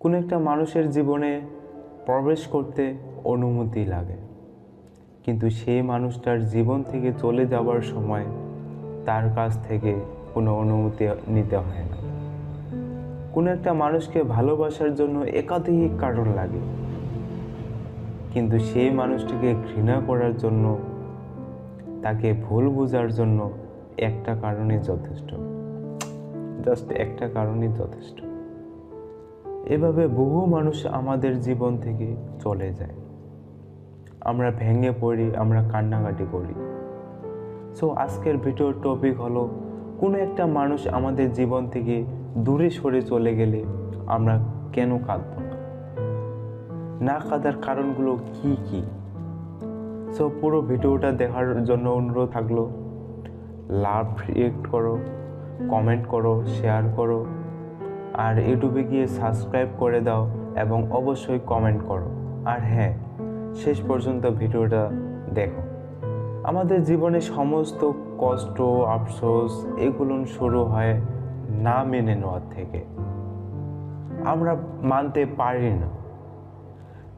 কোনো একটা মানুষের জীবনে প্রবেশ করতে অনুমতি লাগে। কিন্তু সেই মানুষটার জীবন থেকে চলে যাওয়ার সময় তার কাছ থেকে কোনো অনুমতি নিতে হয় না। কোনো একটা মানুষকে ভালোবাসার জন্য একাধিক কারণ লাগে। কিন্তু সেই মানুষটিকে ঘৃণা করার জন্য, তাকে ভুল বোঝার জন্য একটা কারণে যথেষ্ট। জাস্ট একটা কারণই যথেষ্ট। এভাবে বহু মানুষ আমাদের জীবন থেকে চলে যায়। আমরা ভেঙে পড়ি, আমরা কান্নাকাটি করি। সো আজকের ভিডিওর টপিক হলো, কোনো একটা মানুষ আমাদের জীবন থেকে দূরে সরে চলে গেলে আমরা কেন কাঁদব না? না কাঁদার কারণগুলো কি কি? সো পুরো ভিডিওটা দেখার জন্য অনুরোধ থাকল, লাভ রিয়েক্ট করো কমেন্ট করো শেয়ার করো। আর ইউটিউবে গিয়ে সাবস্ক্রাইব করে দাও এবং অবশ্যই কমেন্ট করো। আর হ্যাঁ শেষ পর্যন্ত ভিডিওটা দেখো। আমাদের জীবনে সমস্ত কষ্ট, আফসোস এগুলো শুরু হয় না মেনে নেওয়ার থেকে। আমরা মানতে পারি না।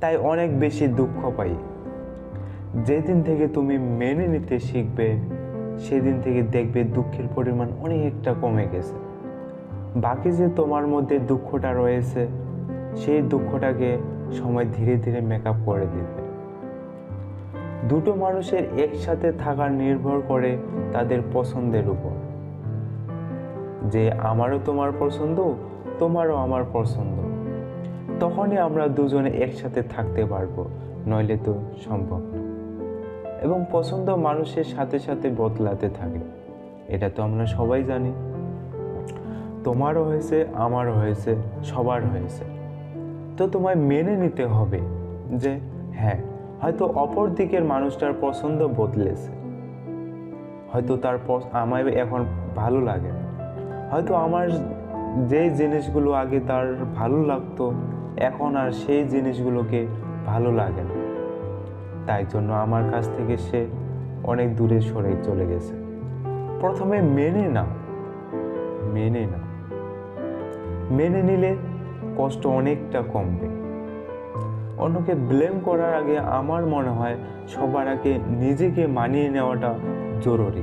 তাই অনেক বেশি দুঃখ পাই। যেদিন থেকে তুমি মেনে নিতে শিখবে, সেদিন থেকে দেখবে দুঃখের পরিমাণ অনেকটা কমে গেছে। বাকি যে তোমার মধ্যে দুঃখটা রয়েছে, সেই দুঃখটাকে সময় ধীরে ধীরে মেকআপ করে দেবে। দুটো মানুষের একসাথে থাকা নির্ভর করে তাদের পছন্দের উপর। যে আমারও তোমার পছন্দ, তোমারও আমার পছন্দ। তখনই আমরা দুজনে একসাথে থাকতে পারব, নইলে তো সম্ভব না। এবং পছন্দ মানুষের সাথে সাথে বদলাতে থাকে, এটা তো আমরা সবাই জানি। তোমারও হয়েছে, আমারও হয়েছে, সবার হয়েছে। তো তোমায় মেনে নিতে হবে যে হ্যাঁ হয়তো অপর দিকের মানুষটার পছন্দ বদলেছে। হয়তো তার আমায় এখন ভালো লাগে না। হয়তো আমার যে জিনিসগুলো আগে তার ভালো লাগতো, এখন আর সেই জিনিসগুলোকে ভালো লাগে না। তাই জন্য আমার কাছ থেকে সে অনেক দূরে সরে চলে গেছে। প্রথমে মেনে নাও। মেনে নাও। মেনে নিলে কষ্ট অনেকটা কমবে। অন্যকে ব্লেম করার আগে আমার মনে হয় সবার আগে নিজেকে মানিয়ে নেওয়াটা জরুরি।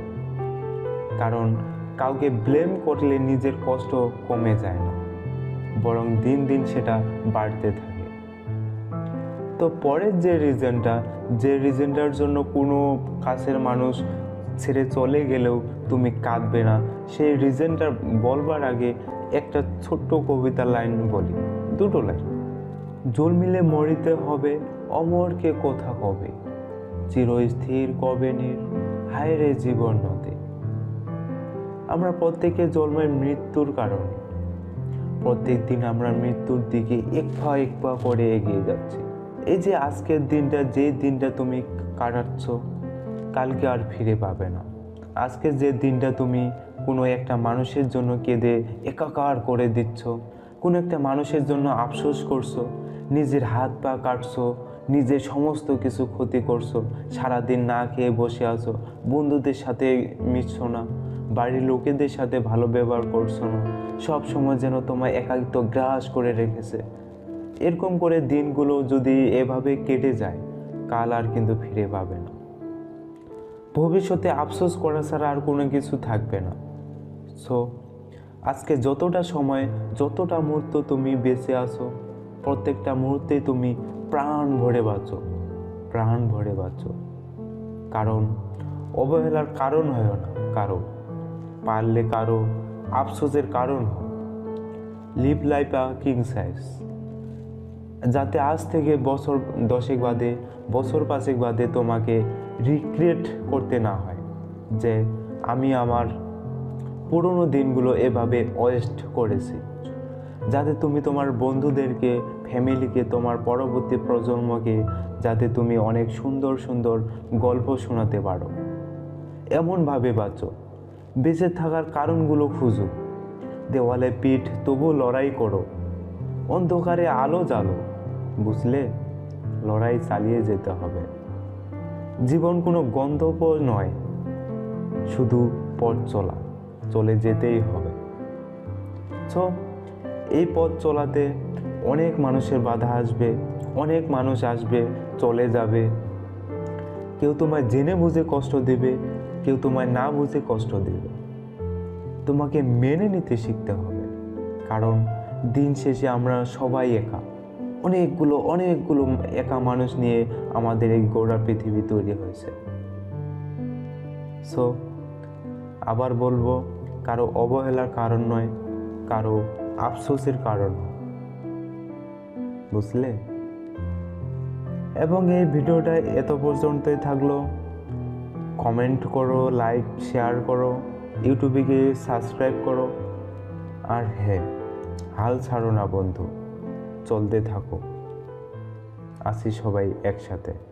কারণ কাউকে ব্লেম করলে নিজের কষ্ট কমে যায় না, বরং দিন দিন সেটা বাড়তে থাকে। তো পরের যে রিজনটা যে রিজনটার জন্য কোনো কাছের মানুষ ছেড়ে চলে গেলেও তুমি কাঁদবে না। সেই রিজনটা বলবার আগে একটা ছোট্ট কবিতা লাইন বলি। দুটো লাইন জল মিলে মরিতে হবে, অমরকে কোথা কবে? চিরস্থির কবে নির? হায় রে জীবন নদে। আমরা প্রত্যেকে জন্মের মৃত্যুর কারণে। প্রত্যেক দিন আমরা মৃত্যুর দিকে এক পা এক পা করে এগিয়ে যাচ্ছি। এই যে আজকের দিনটা, যে দিনটা তুমি কাটাচ্ছ কালকে আর ফিরে পাবে না। আজকে যে দিনটা তুমি কোনো একটা মানুষের জন্য কেঁদে একাকার করে দিচ্ছ, কোনো একটা মানুষের জন্য আফসোস করছ, নিজের হাত পা কাটছো নিজের সমস্ত কিছু ক্ষতি করছ, সারাদিন না খেয়ে বসে আছো, বন্ধুদের সাথে মিশছো না, বাড়ির লোকেদের সাথে ভালো ব্যবহার করছ না, সব সময় যেন তোমায় একাকিত্ব গ্রাস করে রেখেছে। এরকম করে দিনগুলো যদি এভাবে কেটে যায়, কাল আর কিন্তু ফিরে পাবে না। ভবিষ্যতে আফসোস করা ছাড়া আর কোনো কিছু থাকবে না। সো আজকে যতটা সময়, যতটা মুহূর্ত তুমি বেঁচে আছো, প্রত্যেকটা মুহূর্তে তুমি প্রাণ ভরে বাঁচো, প্রাণ ভরে বাঁচো। কারণ, অবহেলার কারণ হয় না কারও পারলে কারও আফসোসের কারণ হয় live life a king size যাতে আজ থেকে বছর দশেক বাদে, বছর পাঁচেক বাদে তোমাকে রিক্রিয়েট করতে না হয়, যে আমি আমার পুরনো দিনগুলো এভাবে ওয়েস্ট করেছি। যাতে তুমি তোমার বন্ধুদেরকে ফ্যামিলিকে তোমার পরবর্তী প্রজন্মকে যাতে তুমি অনেক সুন্দর সুন্দর গল্প শোনাতে পারো। এমনভাবে বাঁচো। বেঁচে থাকার কারণগুলো খুঁজো। দেওয়ালে পিঠ তবু লড়াই করো। অন্ধকারে আলো জ্বালো, বুঝলে? লড়াই চালিয়ে যেতে হবে। জীবন কোনো গন্তব্য নয়, শুধু পথ চলা, চলে যেতেই হবে। সো এই পথ চলাতে অনেক মানুষের বাধা আসবে, অনেক মানুষ আসবে, চলে যাবে। কেউ তোমায় জেনে বুঝে কষ্ট দেবে, কেউ তোমায় না বুঝে কষ্ট দেবে। তোমাকে মেনে নিতে শিখতে হবে, কারণ দিন শেষে আমরা সবাই একা। অনেকগুলো অনেকগুলো একা মানুষ নিয়ে আমাদের এই গোড়া পৃথিবী তৈরি হয়েছে। সো আবার বলব, কারও অবহেলার কারণ নয়, কারও আফসোসের কারণ বুঝলে? এবং এই ভিডিওটা এত পর্যন্তই থাকল। কমেন্ট করো, লাইক, শেয়ার করো, ইউটিউবে গিয়ে সাবস্ক্রাইব করো। আর হ্যাঁ হাল ছাড়ো না, বন্ধু। চলতে থাকো। আসি সবাই একসাথে।